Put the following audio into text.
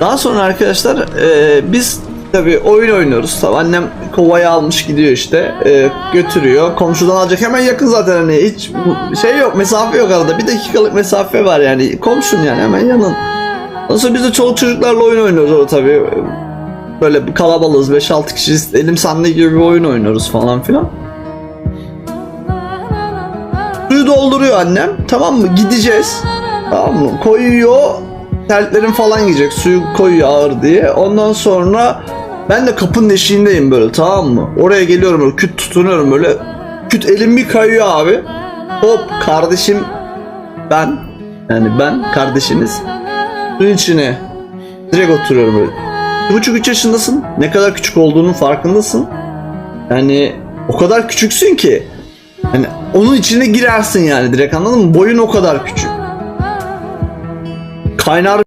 Daha sonra arkadaşlar e, biz tabi oyun oynuyoruz. Tabii annem kovayı almış gidiyor işte e, götürüyor. Komşudan alacak hemen yakın zaten hani hiç şey yok mesafe yok arada bir dakikalık mesafe var yani komşun yani hemen yanın. Sonra biz de çoluk çocuklarla oyun oynuyoruz orada tabi. Böyle kalabalığız 5-6 kişiyiz elim sende gibi bir oyun oynuyoruz falan filan. Suyu dolduruyor annem tamam mı gideceğiz. Tamam mı? Koyuyor terliklerim falan giyecek suyu koyuyor ağır diye. Ondan sonra ben de kapının eşiğindeyim böyle tamam mı? Oraya geliyorum böyle küt tutunuyorum böyle. Küt elim bir kayıyor abi. Hop kardeşim ben yani ben kardeşiniz suyun içine direkt oturuyorum böyle. Bir buçuk üç yaşındasın. Ne kadar küçük olduğunun farkındasın. Yani o kadar küçüksün ki. Hani onun içine girersin yani direkt anladın mı? Boyun o kadar küçük. Kaynar